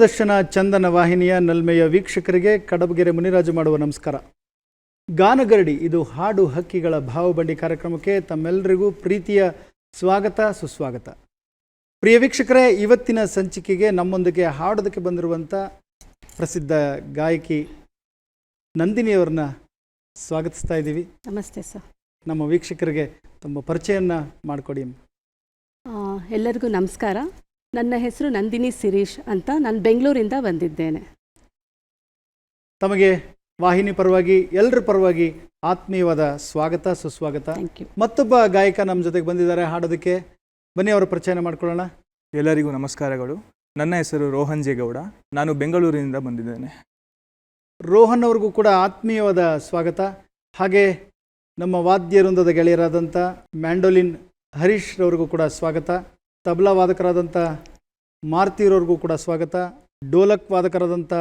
ದೂರದರ್ಶನ ಚಂದನ ವಾಹಿನಿಯ ನಲ್ಮೆಯ ವೀಕ್ಷಕರಿಗೆ ಕಡಬಗೆರೆ ಮುನಿರಾಜು ಮಾಡುವ ನಮಸ್ಕಾರ. ಗಾನಗರಡಿ ಇದು ಹಾಡು ಹಕ್ಕಿಗಳ ಭಾವಬಂಡಿ ಕಾರ್ಯಕ್ರಮಕ್ಕೆ ತಮ್ಮೆಲ್ಲರಿಗೂ ಪ್ರೀತಿಯ ಸ್ವಾಗತ ಸುಸ್ವಾಗತ. ಪ್ರಿಯ ವೀಕ್ಷಕರೇ ಇವತ್ತಿನ ಸಂಚಿಕೆಗೆ ನಮ್ಮೊಂದಿಗೆ ಹಾಡೋದಕ್ಕೆ ಬಂದಿರುವಂಥ ಪ್ರಸಿದ್ಧ ಗಾಯಕಿ ನಂದಿನಿಯವ್ರನ್ನ ಸ್ವಾಗತಿಸ್ತಾ ಇದ್ದೀವಿ. ನಮಸ್ತೆ ಸರ್. ನಮ್ಮ ವೀಕ್ಷಕರಿಗೆ ತಮ್ಮ ಪರಿಚಯನ್ನ ಮಾಡಿಕೊಡಿ ಎಲ್ಲರಿಗೂ ನಮಸ್ಕಾರ. ನನ್ನ ಹೆಸರು ನಂದಿನಿ ಸಿರೀಶ್ ಅಂತ ನಾನು ಬೆಂಗಳೂರಿಂದ ಬಂದಿದ್ದೇನೆ. ತಮಗೆ ವಾಹಿನಿ ಪರವಾಗಿ ಎಲ್ಲರ ಪರವಾಗಿ ಆತ್ಮೀಯವಾದ ಸ್ವಾಗತ ಸುಸ್ವಾಗತ. ಥ್ಯಾಂಕ್ ಯು ಮತ್ತೊಬ್ಬ ಗಾಯಕ ನಮ್ಮ ಜೊತೆಗೆ ಬಂದಿದ್ದಾರೆ ಹಾಡೋದಕ್ಕೆ. ಬನ್ನಿ ಅವರ ಪರಿಚಯ ಮಾಡ್ಕೊಳ್ಳೋಣ. ಎಲ್ಲರಿಗೂ ನಮಸ್ಕಾರಗಳು. ನನ್ನ ಹೆಸರು ರೋಹನ್ ಜೇಗೌಡ. ನಾನು ಬೆಂಗಳೂರಿನಿಂದ ಬಂದಿದ್ದೇನೆ. ರೋಹನ್ ಅವ್ರಿಗೂ ಕೂಡ ಆತ್ಮೀಯವಾದ ಸ್ವಾಗತ. ಹಾಗೆ ನಮ್ಮ ವಾದ್ಯ ವೃಂದದ ಗೆಳೆಯರಾದಂಥ ಮ್ಯಾಂಡೋಲಿನ್ ಹರೀಶ್ ರವ್ರಿಗೂ ಕೂಡ ಸ್ವಾಗತ. ತಬಲಾ ವಾದಕರಾದಂಥ ಮಾರುತಿರವ್ರಿಗೂ ಕೂಡ ಸ್ವಾಗತ. ಡೋಲಕ್ ವಾದಕರಾದಂಥ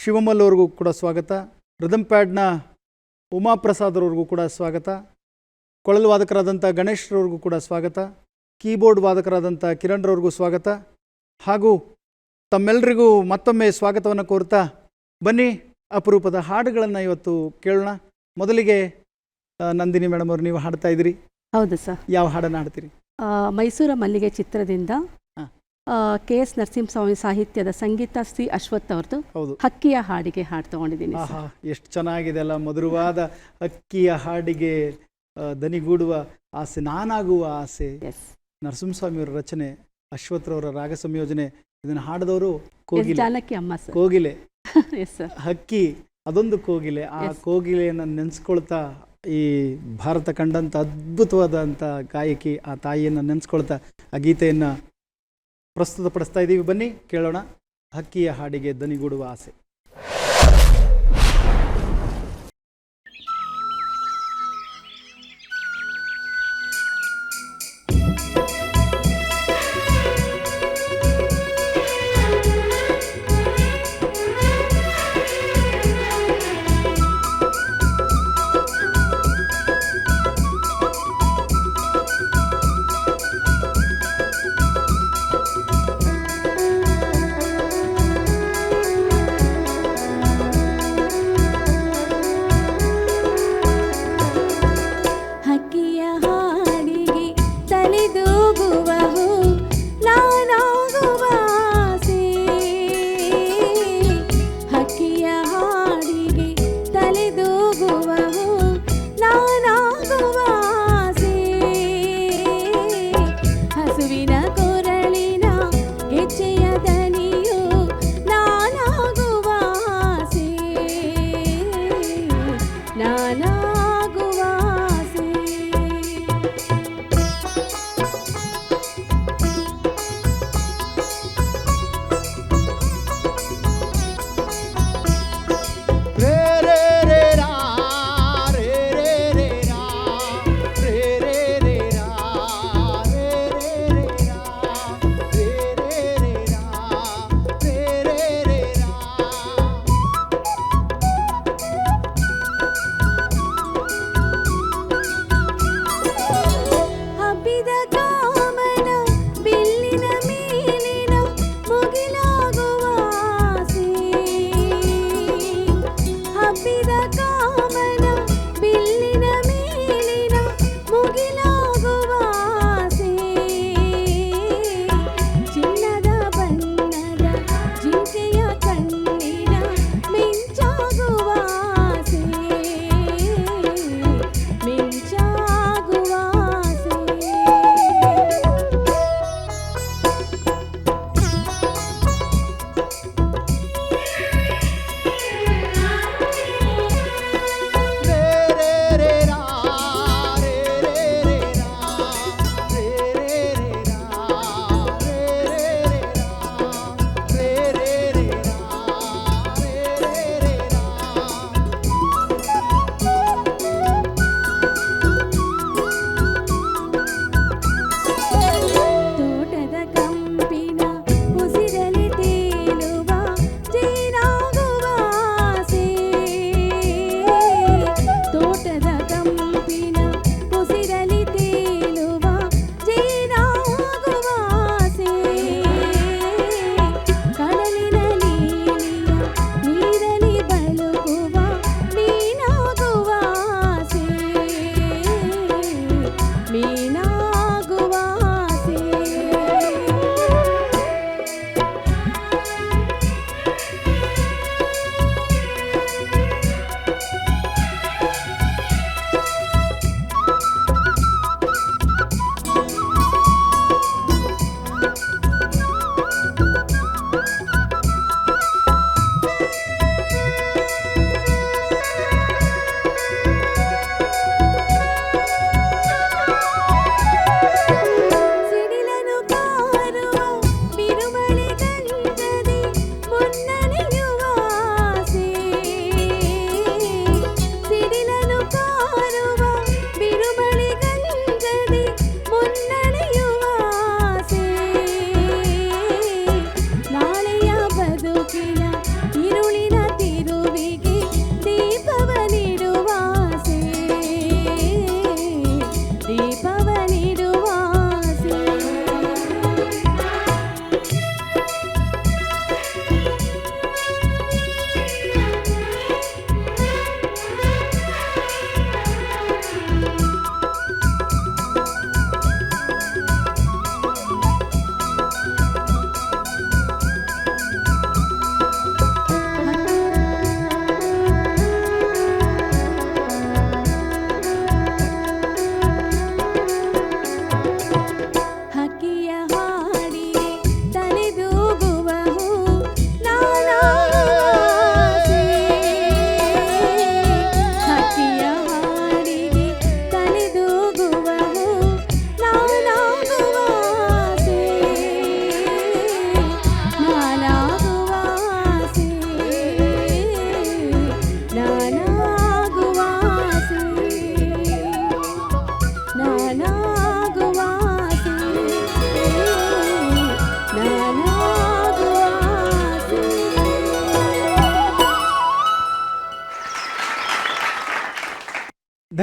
ಶಿವಮಲ್ಲವ್ರಿಗೂ ಕೂಡ ಸ್ವಾಗತ. ರಿದಮ್ ಪ್ಯಾಡ್ನ ಉಮಾಪ್ರಸಾದ್ ಅವ್ರಿಗೂ ಕೂಡ ಸ್ವಾಗತ. ಕೊಳಲು ವಾದಕರಾದಂಥ ಗಣೇಶ್ರವ್ರಿಗೂ ಕೂಡ ಸ್ವಾಗತ. ಕೀಬೋರ್ಡ್ ವಾದಕರಾದಂಥ ಕಿರಣ್ರವ್ರಿಗೂ ಸ್ವಾಗತ. ಹಾಗೂ ತಮ್ಮೆಲ್ಲರಿಗೂ ಮತ್ತೊಮ್ಮೆ ಸ್ವಾಗತವನ್ನು ಕೋರ್ತಾ ಬನ್ನಿ. ಅಪರೂಪದ ಹಾಡುಗಳನ್ನು ಇವತ್ತು ಕೇಳೋಣ. ಮೊದಲಿಗೆ ನಂದಿನಿ ಮೇಡಮ್ ಅವರು ನೀವು ಹಾಡ್ತಾ ಇದ್ದೀರಿ. ಹೌದು ಸರ್. ಯಾವ ಹಾಡನ್ನು ಹಾಡ್ತೀರಿ? ಮೈಸೂರ ಮಲ್ಲಿಗೆ ಚಿತ್ರದಿಂದ. ಕೆ ಎಸ್ ನರಸಿಂಹಸ್ವಾಮಿ ಸಾಹಿತ್ಯದ ಸಂಗೀತ ಶ್ರೀ ಅಶ್ವಥ್ ಅವ್ರದ್ದು ಹೌದು. ಹಕ್ಕಿಯ ಹಾಡಿಗೆ ಹಾಡು ತಗೊಂಡಿದ್ದೀನಿ ಆಹಾ ಎಷ್ಟು ಚೆನ್ನಾಗಿದೆ ಅಲ್ಲ ಮಧುರವಾದ ಅಕ್ಕಿಯ ಹಾಡಿಗೆ ದನಿಗೂಡುವ ಆಸೆ ನಾನಾಗುವ ಆಸೆ. ಎಸ್ ನರಸಿಂಹಸ್ವಾಮಿಯವರ ರಚನೆ ಅಶ್ವಥ್ರವರ ರಾಗ ಸಂಯೋಜನೆ ಇದನ್ನು ಹಾಡಿದವರು ಕೋಗಿಲೆ. ಜಾನಕಿ ಅಮ್ಮ ಕೋಗಿಲೆ. ಹಕ್ಕಿ ಅದೊಂದು ಕೋಗಿಲೆ. ಆ ಕೋಗಿಲೆಯನ್ನ ಕೋಗಿಲೆಯನ್ನು ನೆನೆಸ್ಕೊಳ್ತಾ ಈ ಭಾರತ ಕಂಡಂಥ ಅದ್ಭುತವಾದಂಥ ಗಾಯಕಿ ಆ ತಾಯಿಯನ್ನು ನೆನೆಸ್ಕೊಳ್ತಾ ಆ ಗೀತೆಯನ್ನು ಪ್ರಸ್ತುತಪಡಿಸ್ತಾ ಇದ್ದೀವಿ ಬನ್ನಿ ಕೇಳೋಣ. ಹಕ್ಕಿಯ ಹಾಡಿಗೆ ದನಿಗೂಡುವ ಆಸೆ.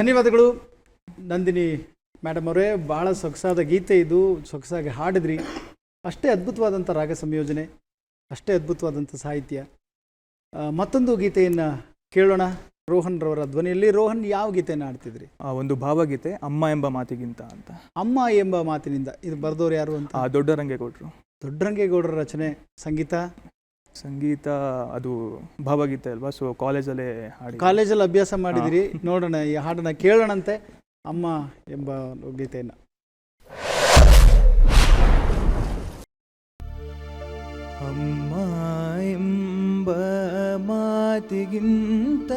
ಧನ್ಯವಾದಗಳು ನಂದಿನಿ ಮೇಡಮ್ ಅವರೇ. ಭಾಳ ಸೊಗಸಾದ ಗೀತೆ ಇದು ಸೊಗಸಾಗಿ ಹಾಡಿದ್ರಿ. ಅಷ್ಟೇ ಅದ್ಭುತವಾದಂಥ ರಾಗ ಸಂಯೋಜನೆ ಅಷ್ಟೇ ಅದ್ಭುತವಾದಂಥ ಸಾಹಿತ್ಯ. ಮತ್ತೊಂದು ಗೀತೆಯನ್ನು ಕೇಳೋಣ. ರೋಹನ್ ರವರ ಧ್ವನಿಯಲ್ಲಿ ರೋಹನ್ ಯಾವ ಗೀತೆಯನ್ನು ಹಾಡ್ತಿದ್ರಿ? ಆ ಒಂದು ಭಾವಗೀತೆ ಅಮ್ಮ ಎಂಬ ಮಾತಿಗಿಂತ ಅಂತ. ಅಮ್ಮ ಎಂಬ ಮಾತಿನಿಂದ ಇದು ಬರೆದವರು ಯಾರು ಅಂತ? ದೊಡ್ಡ ರಂಗೇಗೌಡರು ದೊಡ್ಡ ರಂಗೇಗೌಡರ ರಚನೆ ಸಂಗೀತ. ಸಂಗೀತ ಅದು ಭಾವಗೀತೆ ಅಲ್ವಾ? ಸೊ ಕಾಲೇಜಲ್ಲೇ ಹಾಡಿ ಕಾಲೇಜಲ್ಲಿ ಅಭ್ಯಾಸ ಮಾಡಿದಿರಿ. ನೋಡೋಣ ಈ ಹಾಡನ್ನ ಕೇಳೋಣಂತೆ. ಅಮ್ಮ ಎಂಬ ಒಂದು ಗೀತೆಯನ್ನು. ಅಮ್ಮ ಎಂಬ ಮಾತಿಗಿಂತ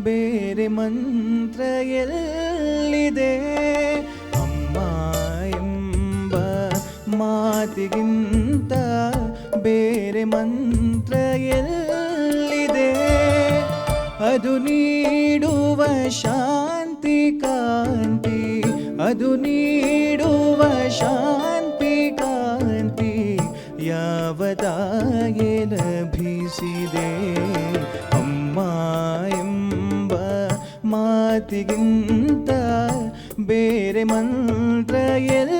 ಬೇರೆ ಮಂತ್ರ ಎಲ್ಲಿದೆ? ಅಮ್ಮ ಎಂಬ ಮಾತಿಗಿಂತ ಬೇರೆ ಮಂತ್ರ ಎಲ್ಲಿದೆ? ಅದು ನೀಡುವ ಶಾಂತಿ ಕಾಂತಿ, ಅದು ನೀಡುವ ಶಾಂತಿ ಕಾಂತಿ ಯಾವದಾಗೆ ಲಭಿಸಿದೆ? ಅಮ್ಮ ಎಂಬ ಮಾತಿಗಿಂತ ಬೇರೆ ಮಂತ್ರ ಎಲ್ಲಿದೆ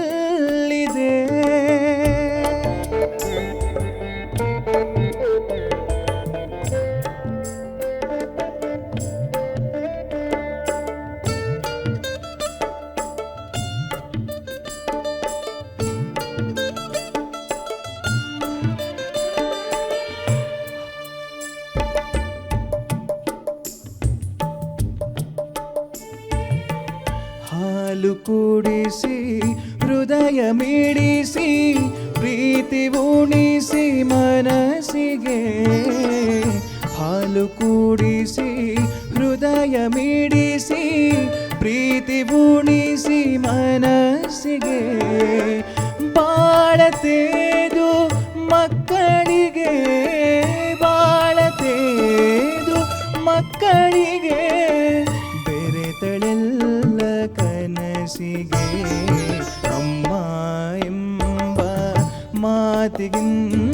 ಮಾತಿಗಿಂತ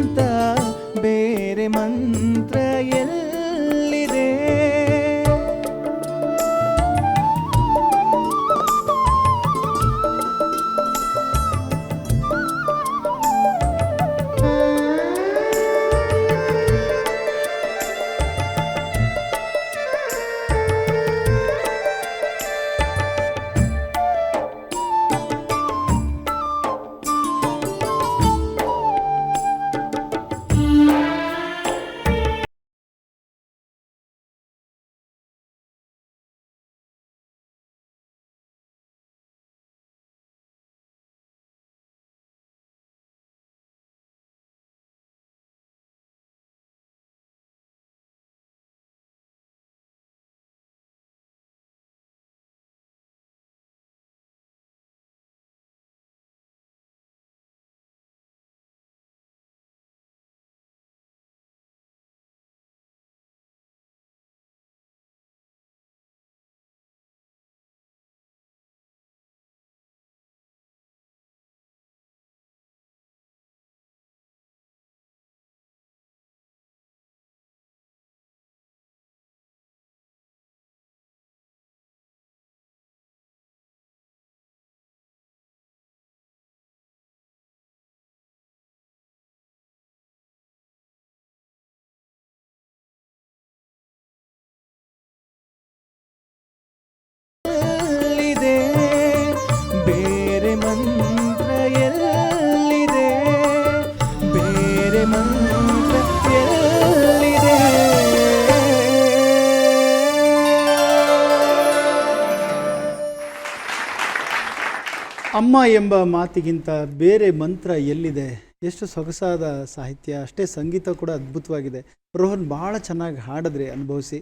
ಅಮ್ಮ ಎಂಬ ಮಾತಿಗಿಂತ ಬೇರೆ ಮಂತ್ರ ಎಲ್ಲಿದೆ? ಎಷ್ಟು ಸೊಗಸಾದ ಸಾಹಿತ್ಯ ಅಷ್ಟೇ ಸಂಗೀತ ಕೂಡ ಅದ್ಭುತವಾಗಿದೆ. ರೋಹನ್ ಭಾಳ ಚೆನ್ನಾಗಿ ಹಾಡಿದ್ರಿ ಅನುಭವಿಸಿ.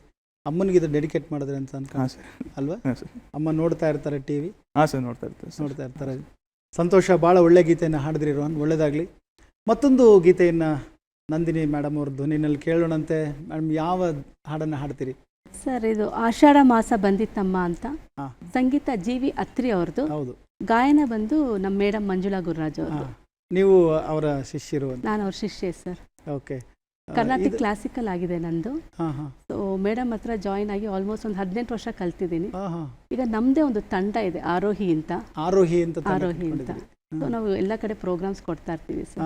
ಅಮ್ಮನಿಗೆ ಇದು ಡೆಡಿಕೇಟ್ ಮಾಡಿದ್ರೆ ಅಂತ ಅನ್ಕೊಂಡು ಸರ್. ಅಲ್ವಾ? ಸರ್. ಅಮ್ಮ ನೋಡ್ತಾ ಇರ್ತಾರೆ ಟಿ ವಿ ಹಾಂ ಸರ್ ನೋಡ್ತಾ ಇರ್ತಾರೆ ನೋಡ್ತಾ ಇರ್ತಾರೆ. ಸಂತೋಷ ಭಾಳ ಒಳ್ಳೆ ಗೀತೆಯನ್ನು ಹಾಡಿದ್ರಿ ರೋಹನ್ ಒಳ್ಳೆಯದಾಗಲಿ ಮತ್ತೊಂದು ಗೀತೆಯನ್ನು ನಂದಿನಿ ಮೇಡಮ್ ಅವ್ರ ಧ್ವನಿನಲ್ಲಿ ಕೇಳೋಣಂತೆ. ಮೇಡಮ್ ಯಾವ ಹಾಡನ್ನು ಹಾಡ್ತೀರಿ? ಸರ್ ಇದು ಆಷಾಢ ಮಾಸ ಬಂದಿತ್ತಮ್ಮ ಅಂತ. ಹಾ. ಸಂಗೀತ ಜಿ ವಿ ಅತ್ರಿ ಅವ್ರದ್ದು ಹೌದು. ಗಾಯನ ಬಂದು ನಮ್ಮ ಮೇಡಮ್ ಮಂಜುಳಾ ಗುರುರಾಜ್ ನೀವು ಅವರ ಶಿಷ್ಯರು ನಾನು ಅವ್ರ ಶಿಷ್ಯೆ ಸರ್. ಓಕೆ. ಕರ್ನಾಟಕ ಕ್ಲಾಸಿಕಲ್ ಆಗಿದೆ ನಂದು. ಸೊ ಮೇಡಮ್ ಹತ್ರ ಜಾಯಿನ್ ಆಗಿ ಆಲ್ಮೋಸ್ಟ್ ಒಂದು ಹದಿನೆಂಟು ವರ್ಷ ಕಲ್ತಿದ್ದೀನಿ. ಈಗ ನಮ್ದೇ ಒಂದು ತಂಡ ಇದೆ ಆರೋಹಿ ಅಂತ. ಆರೋಹಿ ಅಂತ ಆರೋಹಿ ಅಂತ. ಸೊ ನಾವು ಎಲ್ಲ ಕಡೆ ಪ್ರೋಗ್ರಾಮ್ಸ್ ಕೊಡ್ತಾ ಇರ್ತೀವಿ ಸರ್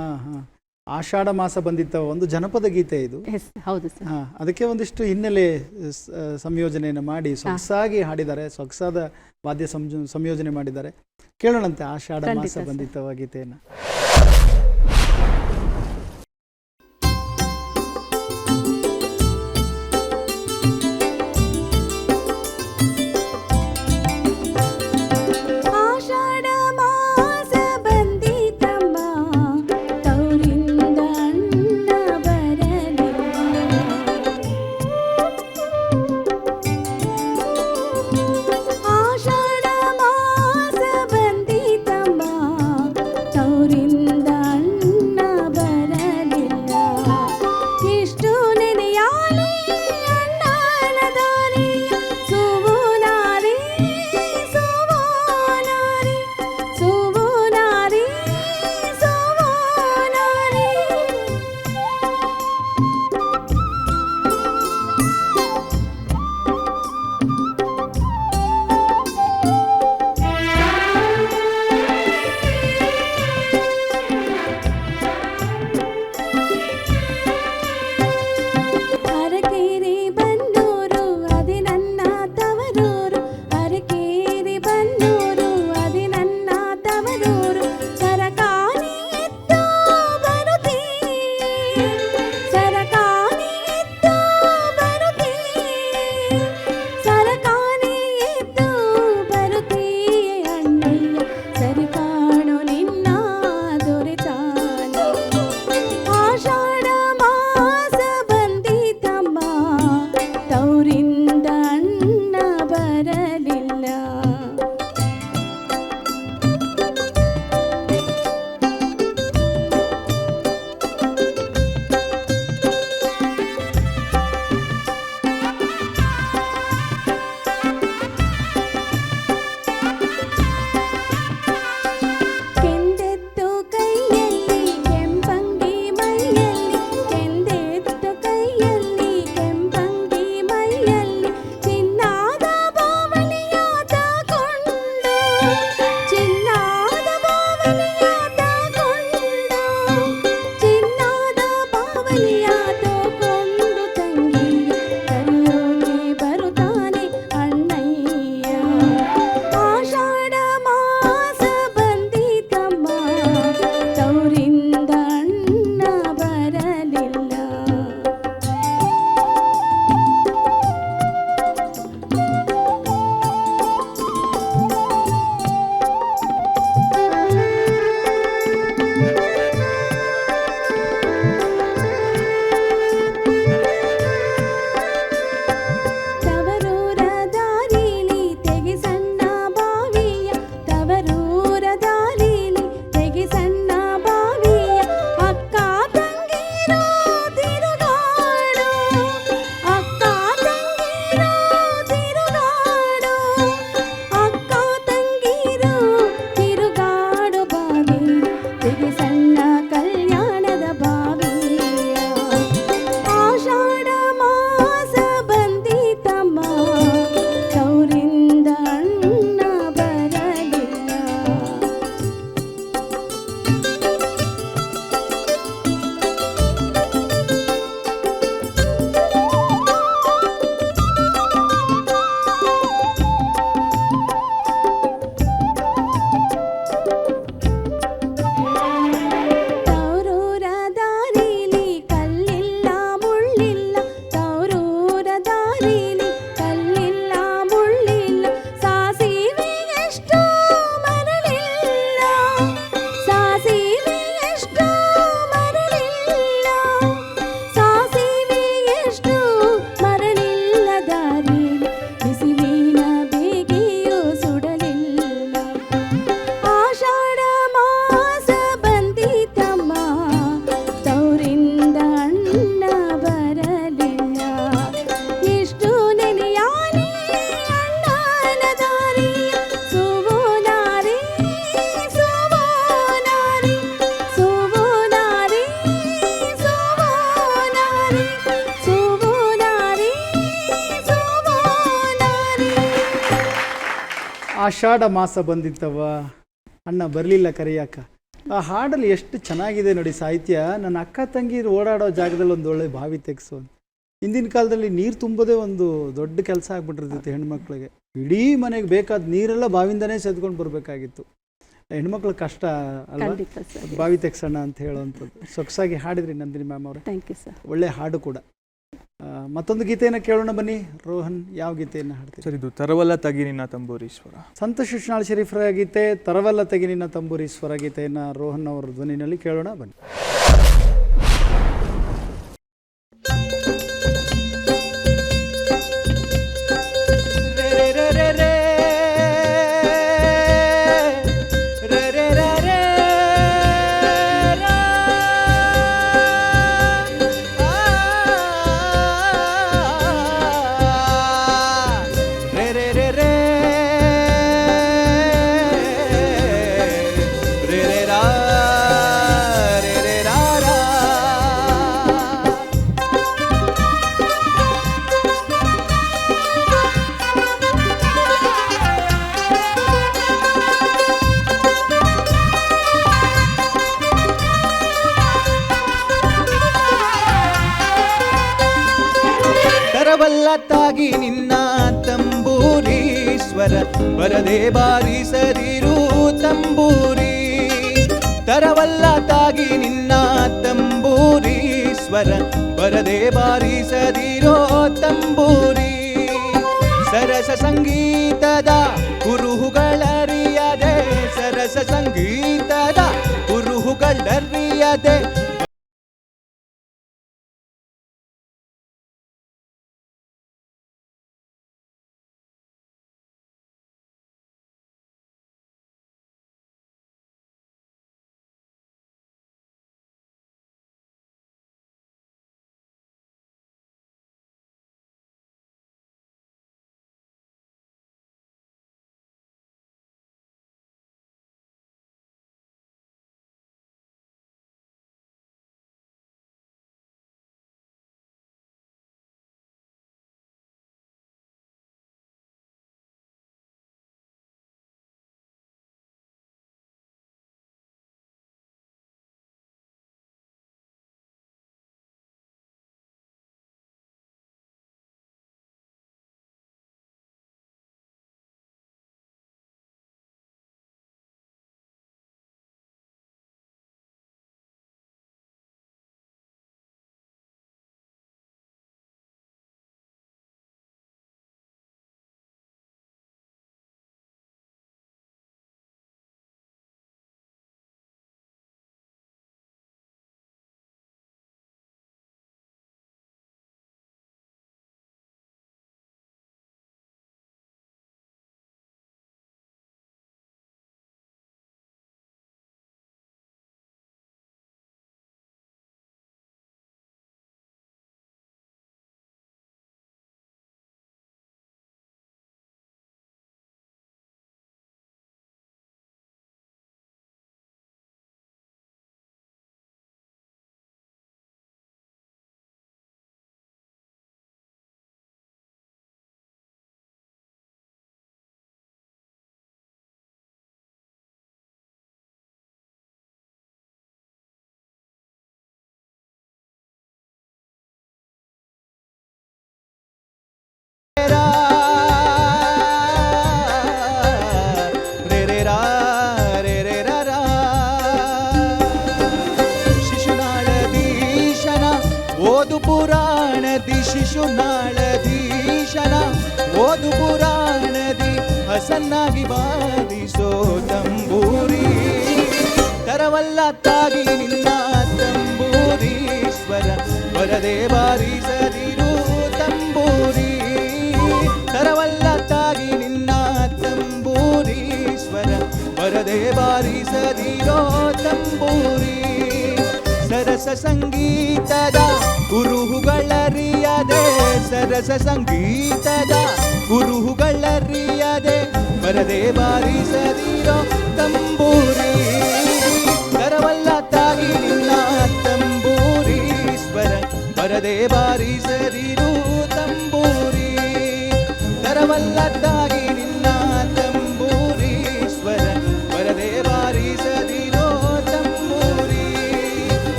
ಆಷಾಢ ಮಾಸ ಬಂದಿತ್ತ ಒಂದು ಜನಪದ ಗೀತೆ ಇದು. ಹೌದು ಸರ್ ಅದಕ್ಕೆ ಒಂದಿಷ್ಟು ಹಿನ್ನೆಲೆ ಸಂಯೋಜನೆಯನ್ನು ಮಾಡಿ ಸೊಗಸಾಗಿ ಹಾಡಿದ್ದಾರೆ ಸೊಗಸಾದ ವಾದ್ಯ ಸಂಯೋಜನೆ ಮಾಡಿದ್ದಾರೆ. ಕೇಳೋಣಂತೆ ಆಷಾಢ ಮಾಸ. ಬಂದಿತ್ತವ ಗೀತೆಯನ್ನು. ಆಷಾಢ ಮಾಸ ಬಂದಿತ್ತವ ಅಣ್ಣ ಬರಲಿಲ್ಲ ಕರೆಯಾಕ. ಆ ಹಾಡಲ್ಲಿ ಎಷ್ಟು ಚೆನ್ನಾಗಿದೆ ನೋಡಿ ಸಾಹಿತ್ಯ. ನನ್ನ ಅಕ್ಕ ತಂಗಿ ಓಡಾಡೋ ಜಾಗದಲ್ಲಿ ಒಂದು ಒಳ್ಳೆ ಬಾವಿ ತೆಗೆಸು ಅಂತ. ಹಿಂದಿನ ಕಾಲದಲ್ಲಿ ನೀರು ತುಂಬೋದೇ ಒಂದು ದೊಡ್ಡ ಕೆಲಸ ಆಗ್ಬಿಟ್ಟಿರ್ತೈತೆ ಹೆಣ್ಮಕ್ಳಿಗೆ. ಇಡೀ ಮನೆಗೆ ಬೇಕಾದ ನೀರೆಲ್ಲ ಬಾವಿಂದನೇ ಸೆದ್ಕೊಂಡು ಬರಬೇಕಾಗಿತ್ತು. ಹೆಣ್ಮಕ್ಳ ಕಷ್ಟ ಅಲ್ವಾ? ಬಾವಿ ತೆಗ್ಸೋಣ ಅಂತ ಹೇಳುವಂಥದ್ದು ಸೊಗಸಾಗಿ ಹಾಡಿದ್ರಿ ನಂದಿನಿ ಮ್ಯಾಮ್ ಅವರು. Thank you sir. ಒಳ್ಳೆ ಹಾಡು ಕೂಡ. ಮತ್ತೊಂದು ಗೀತೆಯನ್ನು ಕೇಳೋಣ ಬನ್ನಿ. ರೋಹನ್ ಯಾವ ಗೀತೆಯನ್ನು ಹಾಡ್ತೀವಿ ಸರ್ ಇದು ತರವಲ್ಲ ತಗಿ ನಿನ್ನ ತಂಬೂರೀಶ್ವರ. ಸಂತ ಶಿಕ್ಷಣ ಶರೀಫರ ಗೀತೆ ತರವಲ್ಲ ತಗಿನಿನ ತಂಬೂರಿ ಸ್ವರ ಗೀತೆಯನ್ನು ರೋಹನ್ ಅವರ ಧ್ವನಿನಲ್ಲಿ ಕೇಳೋಣ ಬನ್ನಿ. ತಂಬೂರೀಶ್ವರ ಬರದೆ ಬಾರಿಸದಿರೋ ತಂಬೂರಿ ಸರಸ ಸಂಗೀತದ ಕುರುಹುಗಳರಿಯದೆ ಸರಸ ಸಂಗೀತದ ಕುರುಹುಗಳರಿಯದೆ ಹಸನ್ನಾಗಿ ಬಾರಿಸೋ ತಂಬೂರಿ. ತರವಲ್ಲ ತಾಗಿ ನಿನ್ನ ತಂಬೂರೀಶ್ವರ ಬರದೆ ಬಾರಿಸದಿರು ತಂಬೂರಿ. ತರವಲ್ಲ ತಾಗಿ ನಿನ್ನ ತಂಬೂರೀಶ್ವರ ಬರದೆ ಬಾರಿಸದಿರೋ ತಂಬೂರಿ. ಸರಸ ಸಂಗೀತದ ಗುರುಹುಗಳರಿಯದೆ, ಸರಸ ಸಂಗೀತದ ಕುರುಹುಗಳರಿಯದೆ ಬರದೆ ಬಾರಿಸದಿರೋ ತಂಬೂರಿ ತರವಲ್ಲ ತಾಗಿ ನಿನ್ನ ತಂಬೂರೀಶ್ವರ ಬರದೆ ಬಾರಿಸದಿರು ತಂಬೂರಿ ತರವಲ್ಲ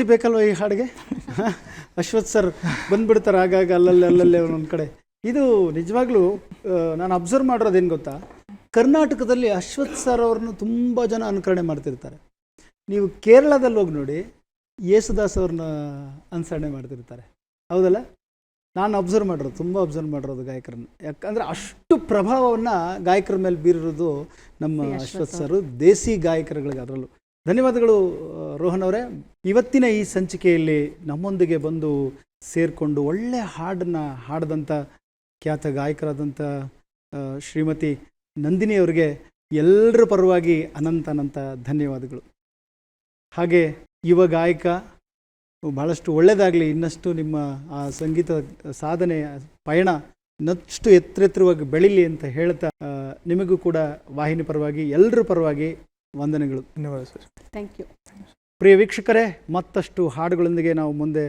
ಎನರ್ಜಿ ಬೇಕಲ್ವ ಈ ಹಾಡಿಗೆ? ಅಶ್ವಥ್ ಸರ್ ಬಂದ್ಬಿಡ್ತಾರೆ ಆಗಾಗ ಅಲ್ಲಲ್ಲಿ ಅಲ್ಲಲ್ಲೇ ಒಂದೊಂದು ಕಡೆ. ಇದು ನಿಜವಾಗ್ಲೂ ನಾನು ಅಬ್ಸರ್ವ್ ಮಾಡಿರೋದೇನು ಗೊತ್ತಾ? ಕರ್ನಾಟಕದಲ್ಲಿ ಅಶ್ವಥ್ ಸರ್ ಅವ್ರನ್ನ ತುಂಬ ಜನ ಅನುಕರಣೆ ಮಾಡ್ತಿರ್ತಾರೆ. ನೀವು ಕೇರಳದಲ್ಲಿ ಹೋಗಿ ನೋಡಿ ಯೇಸುದಾಸ್ ಅವ್ರನ್ನ ಅನುಸರಣೆ ಮಾಡ್ತಿರ್ತಾರೆ. ಹೌದಲ್ಲ? ನಾನು ಅಬ್ಸರ್ವ್ ಮಾಡಿರೋದು ತುಂಬ ಅಬ್ಸರ್ವ್ ಮಾಡಿರೋದು ಗಾಯಕರನ್ನ. ಯಾಕಂದರೆ ಅಷ್ಟು ಪ್ರಭಾವವನ್ನು ಗಾಯಕರ ಮೇಲೆ ಬೀರಿರೋದು ನಮ್ಮ ಅಶ್ವಥ್ ಸರ್. ದೇಸಿ ಗಾಯಕರುಗಳಿಗೆ ಅದರಲ್ಲೂ ಧನ್ಯವಾದಗಳು ರೋಹನ್ ಅವರೇ. ಇವತ್ತಿನ ಈ ಸಂಚಿಕೆಯಲ್ಲಿ ನಮ್ಮೊಂದಿಗೆ ಬಂದು ಸೇರಿಕೊಂಡು ಒಳ್ಳೆ ಹಾಡನ್ನು ಹಾಡಿದಂಥ ಖ್ಯಾತ ಗಾಯಕರಾದಂಥ ಶ್ರೀಮತಿ ನಂದಿನಿ ಅವರಿಗೆ ಎಲ್ಲರ ಪರವಾಗಿ ಅನಂತ ಅನಂತ ಧನ್ಯವಾದಗಳು. ಹಾಗೆ ಯುವ ಗಾಯಕ ಭಾಳಷ್ಟು ಒಳ್ಳೆಯದಾಗಲಿ ಇನ್ನಷ್ಟು ನಿಮ್ಮ ಆ ಸಂಗೀತ ಸಾಧನೆ, ಪಯಣ ಇನ್ನಷ್ಟು ಎತ್ತರೆತ್ತರವಾಗಿ ಬೆಳೀಲಿ ಅಂತ ಹೇಳ್ತಾ ನಿಮಗೂ ಕೂಡ ವಾಹಿನಿ ಪರವಾಗಿ ಎಲ್ಲರ ಪರವಾಗಿ ವಂದನೆಗಳು. ಧನ್ಯವಾದ ಸರ್. ಥ್ಯಾಂಕ್ ಯು ಪ್ರಿಯ ವೀಕ್ಷಕರೇ ಮತ್ತಷ್ಟು ಹಾಡುಗಳೊಂದಿಗೆ ನಾವು ಮುಂದೆ